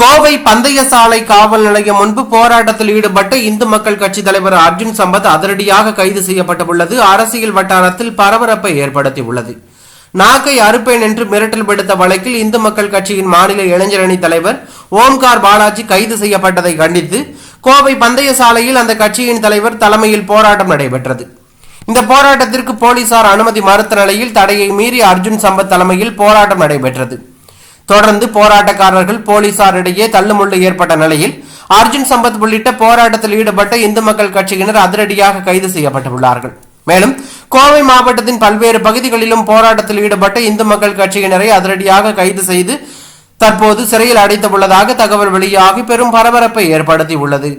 கோவை பந்தயசாலை காவல் நிலையம் முன்பு போராட்டத்தில் ஈடுபட்ட இந்து மக்கள் கட்சி தலைவர் அர்ஜுன் சம்பத் அதிரடியாக கைது செய்யப்பட்டுள்ளது. அரசியல் வட்டாரத்தில் பரபரப்பை ஏற்படுத்தியுள்ளது. நாக்கை அறுப்பேன் என்று மிரட்டல் விடுத்த வழக்கில் இந்து மக்கள் கட்சியின் மாநில இளைஞரணி தலைவர் ஓம்கார் பாலாஜி கைது செய்யப்பட்டதை கண்டித்து கோவை பந்தய சாலையில் அந்த கட்சியின் தலைவர் தலைமையில் போராட்டம் நடைபெற்றது. இந்த போராட்டத்திற்கு போலீசார் அனுமதி மறுத்த நிலையில் தடையை மீறி அர்ஜுன் சம்பத் தலைமையில் போராட்டம் நடைபெற்றது. தொடர்ந்து போராட்டக்காரர்கள் போலீசாரிடையே தள்ளுமுள்ளு ஏற்பட்ட நிலையில் அர்ஜுன் சம்பத் உள்ளிட்ட போராட்டத்தில் ஈடுபட்ட இந்து மக்கள் கட்சியினர் அதிரடியாக கைது செய்யப்பட்டுள்ளார்கள். மேலும் கோவை மாவட்டத்தின் பல்வேறு பகுதிகளிலும் போராட்டத்தில் ஈடுபட்ட இந்து மக்கள் கட்சியினரை அதிரடியாக கைது செய்து தற்போது சிறையில் அடைத்துள்ளதாக தகவல் வெளியாகி பெரும் பரபரப்பை ஏற்படுத்தியுள்ளது.